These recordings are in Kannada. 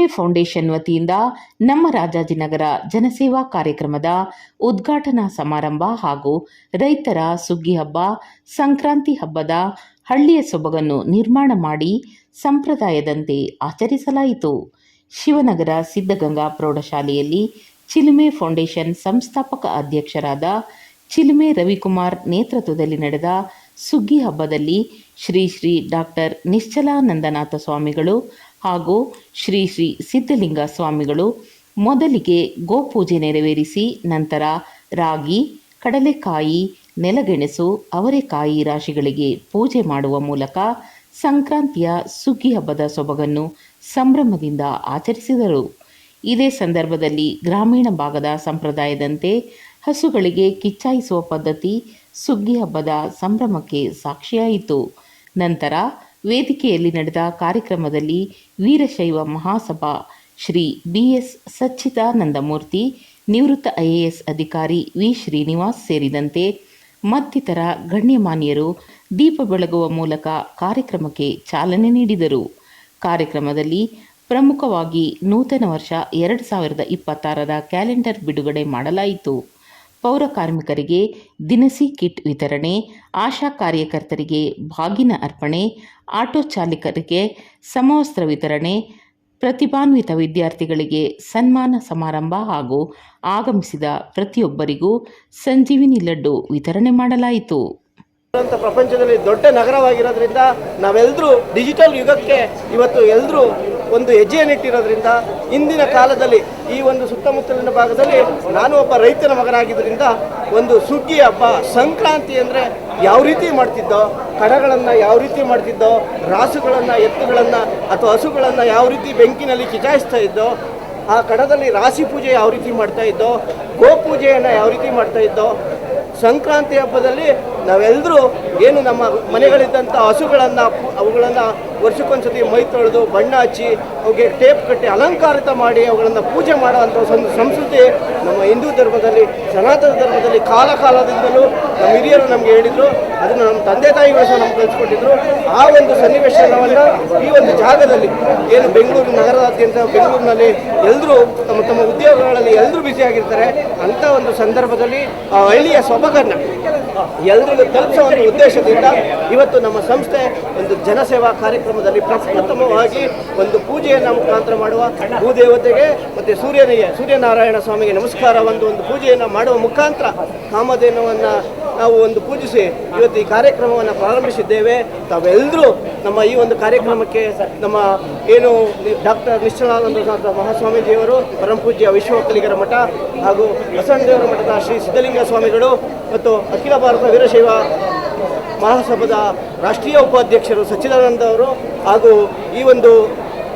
ಚಿಲುಮೆ ಫೌಂಡೇಶನ್ ವತಿಯಿಂದ ನಮ್ಮ ರಾಜಾಜಿನಗರ ಜನಸೇವಾ ಕಾರ್ಯಕ್ರಮದ ಉದ್ಘಾಟನಾ ಸಮಾರಂಭ ಹಾಗೂ ರೈತರ ಸುಗ್ಗಿ ಹಬ್ಬ, ಸಂಕ್ರಾಂತಿ ಹಬ್ಬದ ಹಳ್ಳಿಯ ಸೊಬಗನ್ನು ನಿರ್ಮಾಣ ಮಾಡಿ ಸಂಪ್ರದಾಯದಂತೆ ಆಚರಿಸಲಾಯಿತು. ಶಿವನಗರ ಸಿದ್ಧಗಂಗಾ ಪ್ರೌಢಶಾಲೆಯಲ್ಲಿ ಚಿಲುಮೆ ಫೌಂಡೇಶನ್ ಸಂಸ್ಥಾಪಕ ಅಧ್ಯಕ್ಷರಾದ ಚಿಲುಮೆ ರವಿಕುಮಾರ್ ನೇತೃತ್ವದಲ್ಲಿ ನಡೆದ ಸುಗ್ಗಿ ಹಬ್ಬದಲ್ಲಿ ಶ್ರೀ ಶ್ರೀ ಡಾಕ್ಟರ್ ನಿಶ್ಚಲಾನಂದನಾಥ ಸ್ವಾಮಿಗಳು ಹಾಗೂ ಶ್ರೀ ಶ್ರೀ ಸಿದ್ಧಲಿಂಗ ಸ್ವಾಮಿಗಳು ಮೊದಲಿಗೆ ಗೋಪೂಜೆ ನೆರವೇರಿಸಿ ನಂತರ ರಾಗಿ, ಕಡಲೆಕಾಯಿ, ನೆಲಗೆಣಸು, ಅವರೆಕಾಯಿ ರಾಶಿಗಳಿಗೆ ಪೂಜೆ ಮಾಡುವ ಮೂಲಕ ಸಂಕ್ರಾಂತಿಯ ಸುಗ್ಗಿ ಹಬ್ಬದ ಸೊಬಗನ್ನು ಸಂಭ್ರಮದಿಂದ ಆಚರಿಸಿದರು. ಇದೇ ಸಂದರ್ಭದಲ್ಲಿ ಗ್ರಾಮೀಣ ಭಾಗದ ಸಂಪ್ರದಾಯದಂತೆ ಹಸುಗಳಿಗೆ ಕಿಚ್ಚಾಯಿಸುವ ಪದ್ಧತಿ ಸುಗ್ಗಿ ಹಬ್ಬದ ಸಂಭ್ರಮಕ್ಕೆ ಸಾಕ್ಷಿಯಾಯಿತು. ನಂತರ ವೇದಿಕೆಯಲ್ಲಿ ನಡೆದ ಕಾರ್ಯಕ್ರಮದಲ್ಲಿ ವೀರಶೈವ ಮಹಾಸಭಾ ಶ್ರೀ ಬಿ ಎಸ್ ಸಚ್ಚಿದಾನಂದಮೂರ್ತಿ, ನಿವೃತ್ತ ಐಎಎಸ್ ಅಧಿಕಾರಿ ವಿ ಶ್ರೀನಿವಾಸ್ ಸೇರಿದಂತೆ ಮತ್ತಿತರ ಗಣ್ಯಮಾನ್ಯರು ದೀಪ ಬೆಳಗುವ ಮೂಲಕ ಕಾರ್ಯಕ್ರಮಕ್ಕೆ ಚಾಲನೆ ನೀಡಿದರು. ಕಾರ್ಯಕ್ರಮದಲ್ಲಿ ಪ್ರಮುಖವಾಗಿ ನೂತನ ವರ್ಷ ಎರಡು ಸಾವಿರದ ಇಪ್ಪತ್ತಾರರ ಕ್ಯಾಲೆಂಡರ್ ಬಿಡುಗಡೆ ಮಾಡಲಾಯಿತು. ಪೌರ ಕಾರ್ಮಿಕರಿಗೆ ದಿನಸಿ ಕಿಟ್ ವಿತರಣೆ, ಆಶಾ ಕಾರ್ಯಕರ್ತರಿಗೆ ಬಾಗಿನ ಅರ್ಪಣೆ, ಆಟೋ ಚಾಲಕರಿಗೆ ಸಮವಸ್ತ್ರ ವಿತರಣೆ, ಪ್ರತಿಭಾನ್ವಿತ ವಿದ್ಯಾರ್ಥಿಗಳಿಗೆ ಸನ್ಮಾನ ಸಮಾರಂಭ ಹಾಗೂ ಆಗಮಿಸಿದ ಪ್ರತಿಯೊಬ್ಬರಿಗೂ ಸಂಜೀವಿನಿ ಲಡ್ಡು ವಿತರಣೆ ಮಾಡಲಾಯಿತು. ಪ್ರಪಂಚದಲ್ಲಿ ದೊಡ್ಡ ನಗರವಾಗಿರೋದ್ರಿಂದ ನಾವೆಲ್ಲರೂ ಡಿಜಿಟಲ್ ಯುಗಕ್ಕೆ ಇವತ್ತು ಎಲ್ಲರೂ ಒಂದು ಹೆಜ್ಜೆಯನ್ನಿಟ್ಟಿರೋದ್ರಿಂದ ಇಂದಿನ ಕಾಲದಲ್ಲಿ ಈ ಒಂದು ಸುತ್ತಮುತ್ತಲಿನ ಭಾಗದಲ್ಲಿ ನಾನು ಒಬ್ಬ ರೈತನ ಮಗನಾಗಿದ್ದರಿಂದ ಒಂದು ಸುಗ್ಗಿ ಹಬ್ಬ, ಸಂಕ್ರಾಂತಿ ಅಂದರೆ ಯಾವ ರೀತಿ ಮಾಡ್ತಿದ್ದೋ, ಕಡಗಳನ್ನು ಯಾವ ರೀತಿ ಮಾಡ್ತಿದ್ದೋ, ರಾಸುಗಳನ್ನು, ಎತ್ತುಗಳನ್ನು ಅಥವಾ ಹಸುಗಳನ್ನು ಯಾವ ರೀತಿ ಬೆಂಕಿನಲ್ಲಿ ಕಿಚಾಯಿಸ್ತಾ ಇದ್ದೋ, ಆ ಕಡದಲ್ಲಿ ರಾಶಿ ಪೂಜೆ ಯಾವ ರೀತಿ ಮಾಡ್ತಾ ಇದ್ದೋ ಗೋಪೂಜೆಯನ್ನು ಯಾವ ರೀತಿ ಮಾಡ್ತಾ ಇದ್ದೋ, ಸಂಕ್ರಾಂತಿ ಹಬ್ಬದಲ್ಲಿ ನಾವೆಲ್ಲರೂ ಏನು ನಮ್ಮ ಮನೆಗಳಿದ್ದಂಥ ಹಸುಗಳನ್ನು, ಅವುಗಳನ್ನು ವರ್ಷಕ್ಕೊಂದ್ಸತಿ ಮೈ ತೊಳೆದು ಬಣ್ಣ ಹಚ್ಚಿ ಅವುಗೆ ಟೇಪ್ ಕಟ್ಟಿ ಅಲಂಕಾರಿತ ಮಾಡಿ ಅವುಗಳನ್ನು ಪೂಜೆ ಮಾಡುವಂಥ ಸಂಸ್ಕೃತಿ ನಮ್ಮ ಹಿಂದೂ ಧರ್ಮದಲ್ಲಿ, ಸನಾತನ ಧರ್ಮದಲ್ಲಿ ಕಾಲ ಕಾಲದಿಂದಲೂ ನಮ್ಮ ಹಿರಿಯರು ನಮಗೆ ಹೇಳಿದರು. ಅದನ್ನು ನಮ್ಮ ತಂದೆ ತಾಯಿಗಳು ಸಹ ನಮ್ಗೆ ಕಲಿಸ್ಕೊಟ್ಟಿದ್ರು. ಆ ಒಂದು ಸನ್ನಿವೇಶವನ್ನು ಈ ಒಂದು ಜಾಗದಲ್ಲಿ, ಏನು ಬೆಂಗಳೂರು ನಗರದಾದ್ಯಂತ ಬೆಂಗಳೂರಿನಲ್ಲಿ ಎಲ್ಲರೂ ತಮ್ಮ ತಮ್ಮ ಉದ್ಯೋಗಗಳಲ್ಲಿ ಎಲ್ಲರೂ ಬ್ಯುಸಿಯಾಗಿರ್ತಾರೆ ಅಂಥ ಒಂದು ಸಂದರ್ಭದಲ್ಲಿ ಆ ಹಳ್ಳಿಯ ಸೊಬಗನ್ನು ಎಲ್ಲರಿಗೂ ತಲುಪಿಸುವ ಉದ್ದೇಶದಿಂದ ಇವತ್ತು ನಮ್ಮ ಸಂಸ್ಥೆ ಒಂದು ಜನಸೇವಾ ಕಾರ್ಯಕ್ರಮದಲ್ಲಿ ಪ್ರಪ್ರಥಮವಾಗಿ ಒಂದು ಪೂಜೆಯನ್ನು ಮುಖಾಂತರ ಮಾಡುವ ಭೂದೇವತೆಗೆ ಮತ್ತು ಸೂರ್ಯನಿಗೆ, ಸೂರ್ಯನಾರಾಯಣ ಸ್ವಾಮಿಗೆ ನಮಸ್ಕಾರ, ಒಂದು ಒಂದು ಪೂಜೆಯನ್ನು ಮಾಡುವ ಮುಖಾಂತರ ಕಾಮಧೇನವನ್ನು ನಾವು ಒಂದು ಪೂಜಿಸಿ ಇವತ್ತು ಈ ಕಾರ್ಯಕ್ರಮವನ್ನು ಪ್ರಾರಂಭಿಸಿದ್ದೇವೆ. ತಾವೆಲ್ಲರೂ ನಮ್ಮ ಈ ಒಂದು ಕಾರ್ಯಕ್ರಮಕ್ಕೆ ನಮ್ಮ ಏನು ಡಾಕ್ಟರ್ ನಿಶ್ಚಲಾನಂದ ಮಹಾಸ್ವಾಮೀಜಿಯವರು ಪರಮಪೂಜ್ಯ ವಿಶ್ವಕಲಿಗರ ಮಠ ಹಾಗೂ ಬಸವಣ್ಣದೇವರ ಮಠದ ಶ್ರೀ ಸಿದ್ಧಲಿಂಗ ಸ್ವಾಮಿಗಳು ಮತ್ತು ಅಖಿಲ ವೀರಶೈವ ಮಹಾಸಭಾದ ರಾಷ್ಟ್ರೀಯ ಉಪಾಧ್ಯಕ್ಷರು ಸಚ್ಚಿದಾನಂದ ಅವರು ಹಾಗೂ ಈ ಒಂದು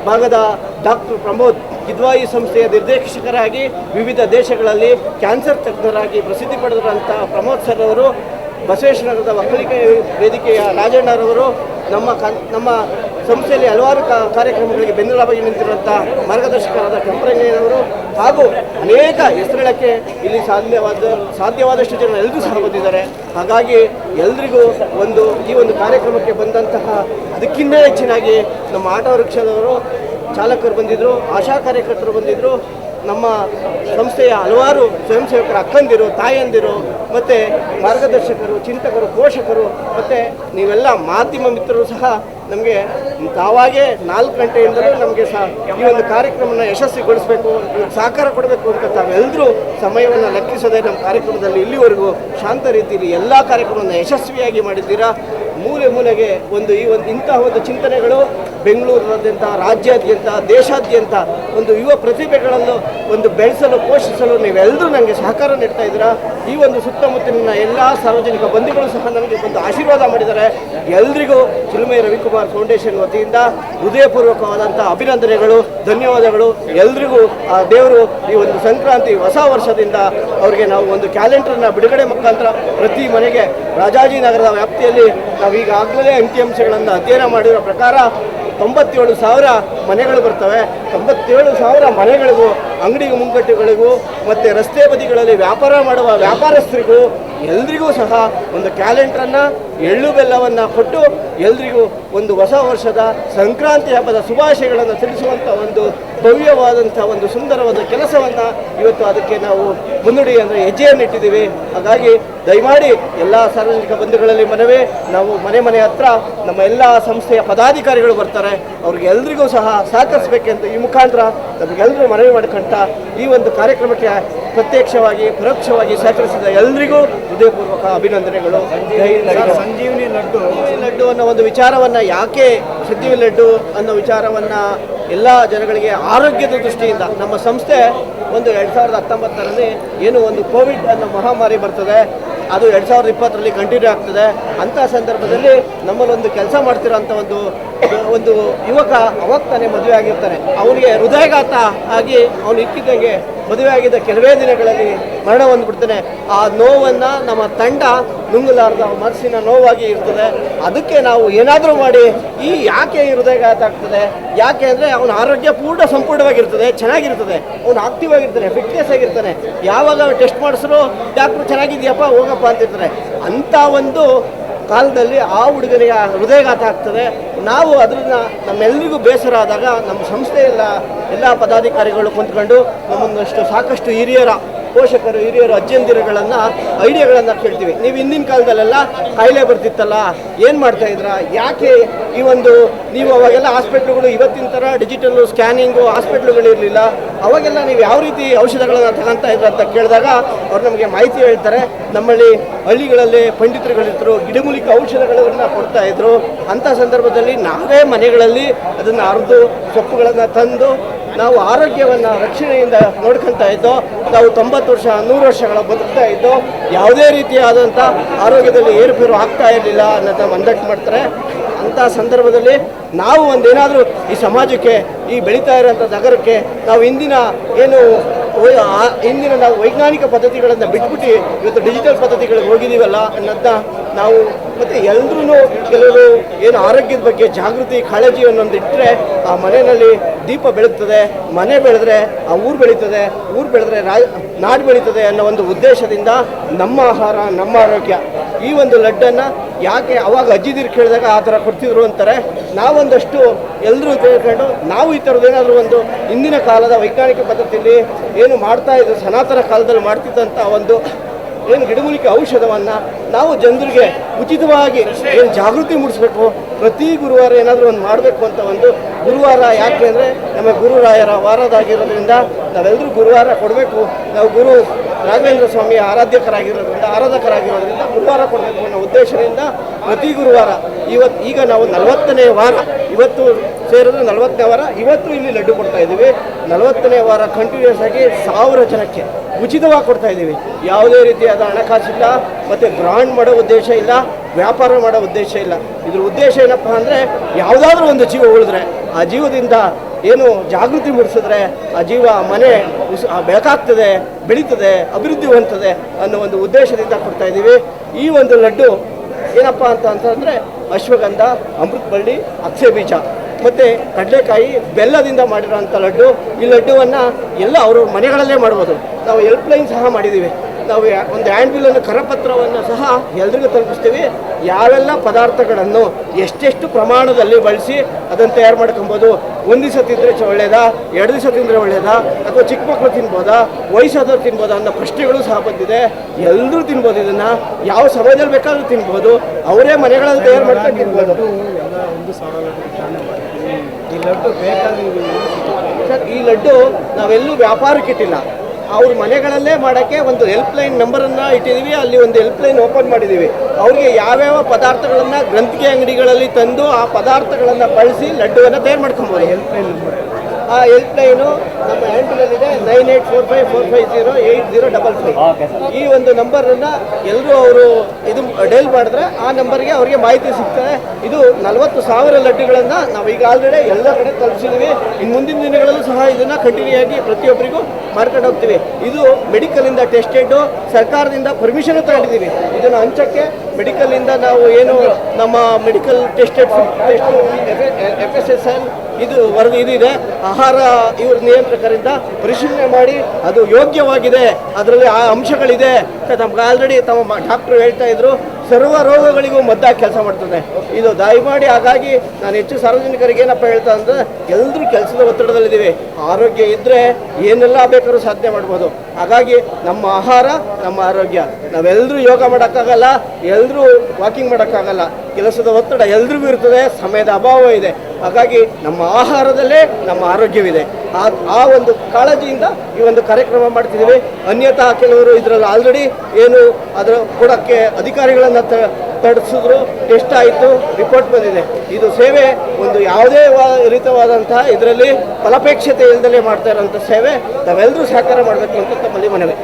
ಭಾಗದ ಡಾಕ್ಟರ್ ಪ್ರಮೋದ್ ಕಿದ್ವಾಯಿ ಸಂಸ್ಥೆಯ ನಿರ್ದೇಶಕರಾಗಿ ವಿವಿಧ ದೇಶಗಳಲ್ಲಿ ಕ್ಯಾನ್ಸರ್ ತಜ್ಞರಾಗಿ ಪ್ರಸಿದ್ಧಿ ಪಡೆದಿರುವಂಥ ಪ್ರಮೋದ್ ಸರ್ ಅವರು ಬಸವೇಶ್ವರದ ಒಕ್ಕಲಿಕೆ ವೇದಿಕೆಯ ರಾಜಣ್ಣರವರು ನಮ್ಮ ನಮ್ಮ ಸಂಸ್ಥೆಯಲ್ಲಿ ಹಲವಾರು ಕಾರ್ಯಕ್ರಮಗಳಿಗೆ ಬೆನ್ನೆಲುಬಾಗಿ ನಿಂತಿರುವಂಥ ಮಾರ್ಗದರ್ಶಕರಾದ ಕೆಂಪರಂಗಯ್ಯನವರು ಹಾಗೂ ಅನೇಕ ಹೆಸರುಗಳಕ್ಕೆ ಇಲ್ಲಿ ಸಾಧ್ಯವಾದ ಸಾಧ್ಯವಾದಷ್ಟು ಜನ ಎಲ್ಲರೂ ಸಹ ಬಂದಿದ್ದಾರೆ. ಹಾಗಾಗಿ ಎಲ್ರಿಗೂ ಒಂದು ಈ ಒಂದು ಕಾರ್ಯಕ್ರಮಕ್ಕೆ ಬಂದಂತಹ ಅದಕ್ಕಿಂತ ಹೆಚ್ಚಿನಾಗಿ ನಮ್ಮ ಆಟೋ ರಿಕ್ಷಾದವರು, ಚಾಲಕರು ಬಂದಿದ್ದರು ಆಶಾ ಕಾರ್ಯಕರ್ತರು ಬಂದಿದ್ದರು ನಮ್ಮ ಸಂಸ್ಥೆಯ ಹಲವಾರು ಸ್ವಯಂ ಸೇವಕರ ಅಕ್ಕಂದಿರು, ತಾಯಂದಿರು, ಮತ್ತು ಮಾರ್ಗದರ್ಶಕರು, ಚಿಂತಕರು, ಪೋಷಕರು, ಮತ್ತು ನೀವೆಲ್ಲ ಮಾಧ್ಯಮ ಮಿತ್ರರು ಸಹ ನಮಗೆ ತಾವಾಗೇ ನಾಲ್ಕು ಗಂಟೆಯಿಂದಲೂ ನಮಗೆ ಸಹ ಈ ಒಂದು ಕಾರ್ಯಕ್ರಮನ ಯಶಸ್ವಿಗೊಳಿಸಬೇಕು, ಸಹಕಾರ ಕೊಡಬೇಕು ಅಂತ ತಾವೆಲ್ಲರೂ ಸಮಯವನ್ನು ಲೆಕ್ಕಿಸದೆ ನಮ್ಮ ಕಾರ್ಯಕ್ರಮದಲ್ಲಿ ಇಲ್ಲಿವರೆಗೂ ಶಾಂತ ರೀತಿಯಲ್ಲಿ ಎಲ್ಲ ಕಾರ್ಯಕ್ರಮವನ್ನು ಯಶಸ್ವಿಯಾಗಿ ಮಾಡಿದ್ದೀರಾ? ಮೂಲೆ ಮೂಲೆಗೆ ಒಂದು ಈ ಒಂದು ಇಂತಹ ಒಂದು ಚಿಂತನೆಗಳು ಬೆಂಗಳೂರಿನಾದ್ಯಂತ, ರಾಜ್ಯಾದ್ಯಂತ, ದೇಶಾದ್ಯಂತ ಒಂದು ಯುವ ಪ್ರತಿಭೆಗಳನ್ನು ಒಂದು ಬೆಳೆಸಲು, ಪೋಷಿಸಲು ನೀವೆಲ್ಲರೂ ನನಗೆ ಸಹಕಾರ ನೀಡ್ತಾ ಇದ್ದೀರಾ? ಈ ಒಂದು ಸುತ್ತಮುತ್ತಲಿನ ಎಲ್ಲ ಸಾರ್ವಜನಿಕ ಬಂಧುಗಳು ಸಹ ನನಗೆ ಒಂದು ಆಶೀರ್ವಾದ ಮಾಡಿದ್ದಾರೆ. ಎಲ್ರಿಗೂ ಚಿಲುಮೆ ರವಿಕುಮಾರ್ ಫೌಂಡೇಶನ್ ವತಿಯಿಂದ ಹೃದಯಪೂರ್ವಕವಾದಂಥ ಅಭಿನಂದನೆಗಳು, ಧನ್ಯವಾದಗಳು. ಎಲ್ರಿಗೂ ಆ ದೇವರು ಈ ಒಂದು ಸಂಕ್ರಾಂತಿ ಹೊಸ ವರ್ಷದಿಂದ ಅವರಿಗೆ ನಾವು ಒಂದು ಕ್ಯಾಲೆಂಡರ್ನ ಬಿಡುಗಡೆ ಮುಖಾಂತರ ಪ್ರತಿ ಮನೆಗೆ ರಾಜಾಜಿನಗರದ ವ್ಯಾಪ್ತಿಯಲ್ಲಿ ನಾವು ಈಗಾಗಲೇ ಅಂಕಿಅಂಶಗಳನ್ನು ಅಧ್ಯಯನ ಮಾಡಿರೋ ಪ್ರಕಾರ ತೊಂಬತ್ತೇಳು ಸಾವಿರ ಮನೆಗಳು ಬರ್ತವೆ. ತೊಂಬತ್ತೇಳು ಸಾವಿರ ಮನೆಗಳಿಗೂ ಅಂಗಡಿ ಮುಂಗಟ್ಟುಗಳಿಗೂ, ಮತ್ತು ರಸ್ತೆ ಬದಿಗಳಲ್ಲಿ ವ್ಯಾಪಾರ ಮಾಡುವ ವ್ಯಾಪಾರಸ್ಥರಿಗೂ ಎಲ್ರಿಗೂ ಸಹ ಒಂದು ಕ್ಯಾಲೆಂಡ್ರನ್ನು, ಎಳ್ಳು ಬೆಲ್ಲವನ್ನು ಕೊಟ್ಟು ಎಲ್ರಿಗೂ ಒಂದು ಹೊಸ ವರ್ಷದ ಸಂಕ್ರಾಂತಿ ಹಬ್ಬದ ಶುಭಾಶಯಗಳನ್ನು ತಿಳಿಸುವಂಥ ಒಂದು ಭವ್ಯವಾದಂಥ ಒಂದು ಸುಂದರವಾದ ಕೆಲಸವನ್ನು ಇವತ್ತು ಅದಕ್ಕೆ ನಾವು ಮುನ್ನುಡಿ ಅಂದರೆ ಹೆಜ್ಜೆಯನ್ನಿಟ್ಟಿದ್ದೀವಿ ಹಾಗಾಗಿ ದಯಮಾಡಿ ಎಲ್ಲ ಸಾರ್ವಜನಿಕ ಬಂಧುಗಳಲ್ಲಿ ಮನವೇ, ನಾವು ಮನೆ ಮನೆ ಹತ್ರ ನಮ್ಮ ಎಲ್ಲ ಸಂಸ್ಥೆಯ ಪದಾಧಿಕಾರಿಗಳು ಬರ್ತಾರೆ. ಅವ್ರಿಗೆ ಎಲ್ರಿಗೂ ಸಹ ಸಹಕರಿಸಬೇಕೆಂದು ಈ ಮುಖಾಂತರ ನಮಗೆಲ್ಲರೂ ಮನವಿ ಮಾಡ್ಕೊಂತ ಈ ಒಂದು ಕಾರ್ಯಕ್ರಮಕ್ಕೆ ಪ್ರತ್ಯಕ್ಷವಾಗಿ ಪರೋಕ್ಷವಾಗಿ ಸಹಕರಿಸಿದ ಎಲ್ಲರಿಗೂ ಹೃದಯಪೂರ್ವಕ ಅಭಿನಂದನೆಗಳು. ಸಂಜೀವಿನಿ ಲಡ್ಡು. ಲಡ್ಡು ಅನ್ನೋ ಒಂದು ವಿಚಾರವನ್ನು ಯಾಕೆ ಸಂಜೀವಿ ಲಡ್ಡು ಅನ್ನೋ ವಿಚಾರವನ್ನು ಎಲ್ಲ ಜನಗಳಿಗೆ ಆರೋಗ್ಯದ ದೃಷ್ಟಿಯಿಂದ ನಮ್ಮ ಸಂಸ್ಥೆ ಒಂದು ಎರಡು ಸಾವಿರದ ಹತ್ತೊಂಬತ್ತರಲ್ಲಿ ಏನು ಒಂದು ಕೋವಿಡ್ ಅನ್ನೋ ಮಹಾಮಾರಿ ಬರ್ತದೆ ಅದು ಎರಡು ಸಾವಿರದ ಇಪ್ಪತ್ತರಲ್ಲಿ ಕಂಟಿನ್ಯೂ ಆಗ್ತದೆ. ಅಂಥ ಸಂದರ್ಭದಲ್ಲಿ ನಮ್ಮಲ್ಲೊಂದು ಕೆಲಸ ಮಾಡ್ತಿರೋಂಥ ಒಂದು ಒಂದು ಯುವಕ ಅವಾಗ ತಾನೇ ಮದುವೆ ಆಗಿರ್ತಾನೆ. ಅವನಿಗೆ ಹೃದಯಘಾತ ಆಗಿ ಅವನು ಇಕ್ಕಿದ್ದಂಗೆ ಮದುವೆ ಆಗಿದ್ದ ಕೆಲವೇ ದಿನಗಳಲ್ಲಿ ಮರಣ ಹೊಂದ್ಬಿಡ್ತಾನೆ. ಆ ನೋವನ್ನ ನಮ್ಮ ತಂಡ ನುಂಗಲಾರದ ಮನಸ್ಸಿನ ನೋವಾಗಿ ಇರ್ತದೆ. ಅದಕ್ಕೆ ನಾವು ಏನಾದರೂ ಮಾಡಿ, ಈ ಯಾಕೆ ಹೃದಯಘಾತ ಆಗ್ತದೆ? ಯಾಕೆ ಅಂದರೆ ಅವನ ಆರೋಗ್ಯ ಪೂರ್ಣ ಸಂಪೂರ್ಣವಾಗಿರ್ತದೆ, ಚೆನ್ನಾಗಿರ್ತದೆ. ಅವನು ಆಕ್ಟಿವ್ ಆಗಿರ್ತಾನೆ ಫಿಟ್ನೆಸ್ ಆಗಿರ್ತಾನೆ. ಯಾವಾಗ ಟೆಸ್ಟ್ ಮಾಡಿಸ್ರು, ಡಾಕ್ಟ್ರು ಚೆನ್ನಾಗಿದೆಯಪ್ಪ, ಹೋಗಪ್ಪ ಅಂತಿರ್ತಾರೆ. ಅಂಥ ಒಂದು ಕಾಲದಲ್ಲಿ ಆ ಹುಡುಗರಿಗೆ ಹೃದಯಘಾತ ಆಗ್ತದೆ. ನಾವು ಅದನ್ನ ನಮ್ಮೆಲ್ಲರಿಗೂ ಬೇಸರ ಆದಾಗ ನಮ್ಮ ಸಂಸ್ಥೆಯೆಲ್ಲ ಎಲ್ಲ ಪದಾಧಿಕಾರಿಗಳು ಕುಂತ್ಕೊಂಡು ನಮ್ಮೊಂದಷ್ಟು ಸಾಕಷ್ಟು ಹಿರಿಯರ ಪೋಷಕರು ಹಿರಿಯರು ಅಜ್ಜಂದಿರುಗಳನ್ನು ಐಡಿಯಾಗಳನ್ನು ಕೇಳ್ತೀವಿ. ನೀವು ಹಿಂದಿನ ಕಾಲದಲ್ಲೆಲ್ಲ ಕಾಯಿಲೆ ಬರ್ತಿತ್ತಲ್ಲ, ಏನು ಮಾಡ್ತಾ ಇದ್ರ? ಯಾಕೆ ಈ ಒಂದು ನೀವು ಅವಾಗೆಲ್ಲ ಹಾಸ್ಪಿಟ್ಲುಗಳು ಇವತ್ತಿನ ಥರ ಡಿಜಿಟಲ್ ಸ್ಕ್ಯಾನಿಂಗು ಹಾಸ್ಪಿಟ್ಲುಗಳು ಇರಲಿಲ್ಲ. ಅವಾಗೆಲ್ಲ ನೀವು ಯಾವ ರೀತಿ ಔಷಧಗಳನ್ನು ತಗೊಂತ ಇದ್ರ ಅಂತ ಕೇಳಿದಾಗ ಅವ್ರು ನಮಗೆ ಮಾಹಿತಿ ಹೇಳ್ತಾರೆ. ನಮ್ಮಲ್ಲಿ ಹಳ್ಳಿಗಳಲ್ಲಿ ಪಂಡಿತರುಗಳಿದ್ದರು ಗಿಡಮೂಲಿಕೆ ಔಷಧಗಳನ್ನು ಕೊಡ್ತಾ ಇದ್ರು. ಅಂಥ ಸಂದರ್ಭದಲ್ಲಿ ನಾವೇ ಮನೆಗಳಲ್ಲಿ ಅದನ್ನು ಅರ್ದು ಸೊಪ್ಪುಗಳನ್ನು ತಂದು ನಾವು ಆರೋಗ್ಯವನ್ನು ರಕ್ಷಣೆಯಿಂದ ನೋಡ್ಕೊಳ್ತಾ ಇದ್ದೋ, ನಾವು ತೊಂಬತ್ತು ವರ್ಷ, ನೂರು ವರ್ಷಗಳ ಬದುಕ್ತಾ ಇದ್ದೋ, ಯಾವುದೇ ರೀತಿಯಾದಂಥ ಆರೋಗ್ಯದಲ್ಲಿ ಏರುಪೇರು ಆಗ್ತಾ ಇರಲಿಲ್ಲ ಅನ್ನೋದನ್ನ ಮಂದಟ್ಟು ಮಾಡ್ತಾರೆ. ಅಂಥ ಸಂದರ್ಭದಲ್ಲಿ ನಾವು ಒಂದೇನಾದರೂ ಈ ಸಮಾಜಕ್ಕೆ, ಈ ಬೆಳೀತಾ ಇರೋಂಥ ನಗರಕ್ಕೆ ನಾವು ಇಂದಿನ ಏನು ಇಂದಿನ ನಾವು ವೈಜ್ಞಾನಿಕ ಪದ್ಧತಿಗಳನ್ನು ಬಿಟ್ಬಿಟ್ಟು ಇವತ್ತು ಡಿಜಿಟಲ್ ಪದ್ಧತಿಗಳಿಗೆ ಹೋಗಿದ್ದೀವಲ್ಲ ಅನ್ನೋದನ್ನ ನಾವು ಮತ್ತು ಎಲ್ರೂ ಕೆಲವರು ಏನು ಆರೋಗ್ಯದ ಬಗ್ಗೆ ಜಾಗೃತಿ, ಕಾಳಜಿ ಅನ್ನೊಂದು ಇಟ್ಟರೆ ಆ ಮನೆಯಲ್ಲಿ ದೀಪ ಬೆಳಗ್ತದೆ, ಮನೆ ಬೆಳೆದ್ರೆ ಆ ಊರು ಬೆಳೀತದೆ, ಊರು ಬೆಳೆದ್ರೆ ರಾ, ನಾಡು ಬೆಳೀತದೆ ಅನ್ನೋ ಒಂದು ಉದ್ದೇಶದಿಂದ ನಮ್ಮ ಆಹಾರ, ನಮ್ಮ ಆರೋಗ್ಯ. ಈ ಒಂದು ಲಡ್ಡನ್ನು ಯಾಕೆ ಅವಾಗ ಅಜ್ಜಿದಿರು ಕೇಳಿದಾಗ ಆ ಥರ ಕೊಡ್ತಿದ್ರು ಅಂತಾರೆ, ನಾವೊಂದಷ್ಟು ಎಲ್ಲರೂ ತಿಳ್ಕೊಂಡು ನಾವು ಈ ಥರದ್ದೇನಾದರೂ ಒಂದು ಹಿಂದಿನ ಕಾಲದ ವೈಜ್ಞಾನಿಕ ಪದ್ಧತಿಯಲ್ಲಿ ಏನು ಮಾಡ್ತಾ ಇದ್ರು, ಸನಾತನ ಕಾಲದಲ್ಲಿ ಮಾಡ್ತಿದ್ದಂಥ ಒಂದು ಏನು ಗಿಡಮೂಲಿಕೆ ಔಷಧವನ್ನು ನಾವು ಜನರಿಗೆ ಉಚಿತವಾಗಿ ಏನು ಜಾಗೃತಿ ಮೂಡಿಸ್ಬೇಕು? ಪ್ರತಿ ಗುರುವಾರ ಏನಾದರೂ ಒಂದು ಮಾಡಬೇಕು ಅಂತ ಒಂದು ಗುರುವಾರ ಯಾಕೆ ಅಂದರೆ ನಮ್ಮ ಗುರುರಾಯರ ವಾರದಾಗಿರೋದ್ರಿಂದ ನಾವೆಲ್ಲರೂ ಗುರುವಾರ ಕೊಡಬೇಕು. ನಾವು ಗುರು ರಾಘವೇಂದ್ರ ಸ್ವಾಮಿ ಆರಾಧ್ಯಕರಾಗಿರೋದ್ರಿಂದ, ಆರಾಧಕರಾಗಿರೋದ್ರಿಂದ ಗುರುವಾರ ಕೊಡಬೇಕು ಅನ್ನೋ ಉದ್ದೇಶದಿಂದ ಪ್ರತಿ ಗುರುವಾರ ಇವತ್ತು ಈಗ ನಾವು ನಲವತ್ತನೇ ವಾರ, ಇವತ್ತು ಸೇರಿದ್ರೆ ನಲವತ್ತನೇ ವಾರ, ಇವತ್ತು ಇಲ್ಲಿ ಲಡ್ಡು ಕೊಡ್ತಾ ಇದ್ದೀವಿ. ನಲವತ್ತನೇ ವಾರ ಕಂಟಿನ್ಯೂಸ್ ಆಗಿ ಸಾವಿರ ಜನಕ್ಕೆ ಉಚಿತವಾಗಿ ಕೊಡ್ತಾ ಇದ್ದೀವಿ. ಯಾವುದೇ ರೀತಿಯಾದ ಹಣಕಾಸಿಲ್ಲ ಮತ್ತು ಗ್ರಾಂಡ್ ಮಾಡೋ ಉದ್ದೇಶ ಇಲ್ಲ, ವ್ಯಾಪಾರ ಮಾಡೋ ಉದ್ದೇಶ ಇಲ್ಲ. ಇದ್ರ ಉದ್ದೇಶ ಏನಪ್ಪ ಅಂದರೆ, ಯಾವುದಾದ್ರೂ ಒಂದು ಜೀವ ಉಳಿದ್ರೆ ಆ ಜೀವದಿಂದ ಏನು ಜಾಗೃತಿ ಮೂಡಿಸಿದ್ರೆ ಆ ಜೀವ ಮನೆ ಬೆಳಕಾಗ್ತದೆ, ಬೆಳೀತದೆ, ಅಭಿವೃದ್ಧಿ ಹೊಂದ್ತದೆ ಅನ್ನೋ ಒಂದು ಉದ್ದೇಶದಿಂದ ಕೊಡ್ತಾ ಇದ್ದೀವಿ. ಈ ಒಂದು ಲಡ್ಡು ಏನಪ್ಪ ಅಂತ ಅಂತಂದರೆ ಅಶ್ವಗಂಧ ಅಮೃತ ಬಳ್ಳಿ ಅಕ್ಷೆ ಬೀಜ. ಮತ್ತು ಕಡಲೆಕಾಯಿ ಬೆಲ್ಲದಿಂದ ಮಾಡಿರೋಂಥ ಲಡ್ಡು. ಈ ಲಡ್ಡುವನ್ನು ಎಲ್ಲ ಅವ್ರವ್ರ ಮನೆಗಳಲ್ಲೇ ಮಾಡ್ಬೋದು. ನಾವು ಹೆಲ್ಪ್ಲೈನ್ ಸಹ ಮಾಡಿದ್ದೀವಿ. ನಾವು ಒಂದು ಹ್ಯಾಂಡ್ಬಿಲ್ಲನ್ನು ಕರಪತ್ರವನ್ನು ಸಹ ಎಲ್ರಿಗೂ ತಲುಪಿಸ್ತೀವಿ. ಯಾವೆಲ್ಲ ಪದಾರ್ಥಗಳನ್ನು ಎಷ್ಟೆಷ್ಟು ಪ್ರಮಾಣದಲ್ಲಿ ಬಳಸಿ ಅದನ್ನು ತಯಾರು ಮಾಡ್ಕೊಬೋದು. ಒಂದು ದಿವಸ ತಿಂದರೆ ಚ- ಒಳ್ಳೆಯದಾ ಎರಡು ದಿವಸ ತಿಂದರೆ ಒಳ್ಳೆಯದಾ ಅಥವಾ ಚಿಕ್ಕ ಮಕ್ಕಳು ತಿನ್ಬೋದಾ? ವಯಸ್ಸಾದವ್ರು ತಿನ್ಬೋದಾ ಅನ್ನೋ ಪ್ರಶ್ನೆಗಳು ಸಹ ಬಂದಿದೆ. ಎಲ್ಲರೂ ತಿನ್ಬೋದು ಇದನ್ನು. ಯಾವ ಸಮಯದಲ್ಲಿ ಬೇಕಾದರೂ ತಿನ್ಬೋದು. ಅವರೇ ಮನೆಗಳಲ್ಲಿ ತಯಾರು ಮಾಡ್ಕೊಂಡು ತಿನ್ಬೋದು? ಸರ್ ಈ ಲಡ್ಡು ನಾವೆಲ್ಲೂ ವ್ಯಾಪಾರಕ್ಕೆ ಇಟ್ಟಿಲ್ಲ. ಅವ್ರ ಮನೆಗಳಲ್ಲೇ ಮಾಡೋಕ್ಕೆ ಒಂದು ಹೆಲ್ಪ್ಲೈನ್ ನಂಬರನ್ನು ಇಟ್ಟಿದ್ದೀವಿ ಅಲ್ಲಿ ಒಂದು ಹೆಲ್ಪ್ಲೈನ್ ಓಪನ್ ಮಾಡಿದ್ದೀವಿ ಅವ್ರಿಗೆ ಯಾವ್ಯಾವ ಪದಾರ್ಥಗಳನ್ನು ಗ್ರಂಥಿಕೆ ಅಂಗಡಿಗಳಲ್ಲಿ ತಂದು ಆ ಪದಾರ್ಥಗಳನ್ನು ಬಳಸಿ ಲಡ್ಡುವನ್ನು ತಯಾರು ಮಾಡ್ಕೊಬೋದು. ಹೆಲ್ಪ್ಲೈನ್ ನಂಬರ್ ಆ ಹೆಲ್ಪ್ ಲೈನ್ ನಮ್ಮ ಹ್ಯಾಂಡಲಲ್ಲಿದೆ nine eight four five four five zero eight zero double five ಈ ಒಂದು ನಂಬರನ್ನು ಎಲ್ಲರೂ ಅವರು ಇದು ಡೈಲ್ ಮಾಡಿದ್ರೆ ಆ ನಂಬರ್ಗೆ ಅವರಿಗೆ ಮಾಹಿತಿ ಸಿಗ್ತದೆ. ಇದು ನಲವತ್ತು ಸಾವಿರ ಲಡ್ಡುಗಳನ್ನು ನಾವು ಈಗ ಆಲ್ರೆಡಿ ಎಲ್ಲ ಕಡೆ ತಲುಪಿಸಿದ್ದೀವಿ ಇನ್ನು ಮುಂದಿನ ದಿನಗಳಲ್ಲೂ ಸಹ ಇದನ್ನು ಕಂಟಿನ್ಯೂ ಆಗಿ ಪ್ರತಿಯೊಬ್ಬರಿಗೂ ಮಾರ್ಕೆಟ್ ಹೋಗ್ತೀವಿ. ಇದು ಮೆಡಿಕಲಿಂದ ಟೆಸ್ಟೆಡ್ ಸರ್ಕಾರದಿಂದ ಪರ್ಮಿಷನ್ ತಗೊಂಡಿದ್ದೀವಿ ಇದನ್ನು ಹಂಚಕ್ಕೆ ಮೆಡಿಕಲಿಂದ ನಾವು ಏನು ನಮ್ಮ medical tested test F S S L ಇದು ವರದಿ ಇದಿದೆ. ಇದೆ ಆಹಾರ ಇವ್ರ ನಿಯಂತ್ರಕರಿಂದ ಪರಿಶೀಲನೆ ಮಾಡಿ ಅದು ಯೋಗ್ಯವಾಗಿದೆ. ಅದರಲ್ಲಿ ಆ ಅಂಶಗಳಿದೆ. ನಮ್ಗೆ ಆಲ್ರೆಡಿ ತಮ್ಮ ಡಾಕ್ಟ್ರು ಹೇಳ್ತಾ ಇದ್ರು, ಸರ್ವ ರೋಗಗಳಿಗೂ ಮದ್ದಾಗಿ ಕೆಲಸ ಮಾಡ್ತದೆ. ಇದು ದಯಮಾಡಿ ಹಾಗಾಗಿ ನಾನು ಹೆಚ್ಚು ಸಾರ್ವಜನಿಕರಿಗೆ ಏನಪ್ಪ ಹೇಳ್ತಾ ಅಂದ್ರೆ ಎಲ್ಲರೂ ಕೆಲಸದ ಒತ್ತಡದಲ್ಲಿದ್ದೀವಿ. ಆರೋಗ್ಯ ಇದ್ದರೆ ಏನೆಲ್ಲ ಬೇಕಾದ್ರೂ ಸಾಧನೆ ಮಾಡ್ಬೋದು. ಹಾಗಾಗಿ ನಮ್ಮ ಆಹಾರ, ನಮ್ಮ ಆರೋಗ್ಯ. ನಾವೆಲ್ಲರೂ ಯೋಗ ಮಾಡೋಕ್ಕಾಗಲ್ಲ ಎಲ್ಲರೂ ವಾಕಿಂಗ್ ಮಾಡೋಕ್ಕಾಗಲ್ಲ. ಕೆಲಸದ ಒತ್ತಡ ಎಲ್ರಿಗೂ ಇರ್ತದೆ, ಸಮಯದ ಅಭಾವ ಇದೆ. ಹಾಗಾಗಿ ನಮ್ಮ ಆಹಾರದಲ್ಲೇ ನಮ್ಮ ಆರೋಗ್ಯವಿದೆ. ಆ ಆ ಒಂದು ಕಾಳಜಿಯಿಂದ ಈ ಒಂದು ಕಾರ್ಯಕ್ರಮ ಮಾಡ್ತಿದ್ದೀವಿ. ಅನ್ಯಥಾ ಕೆಲವರು ಇದರಲ್ಲಿ ಆಲ್ರೆಡಿ ಏನು ಅದರ ಕೊಡೋಕ್ಕೆ ಅಧಿಕಾರಿಗಳನ್ನು ತಡಿಸಿದ್ರು ಟೆಸ್ಟ್ ಆಯಿತು ರಿಪೋರ್ಟ್ ಬಂದಿದೆ. ಇದು ಸೇವೆ ಒಂದು ಯಾವುದೇ ರೀತವಾದಂತಹ ಇದರಲ್ಲಿ ಫಲಾಪೇಕ್ಷತೆ ಇಲ್ಲದಲೇ ಮಾಡ್ತಾ ಇರೋಂಥ ಸೇವೆ ನಾವೆಲ್ಲರೂ ಸಹಕಾರ ಮಾಡಬೇಕು ಅಂತ ತಮ್ಮಲ್ಲಿ ಮನವಿ.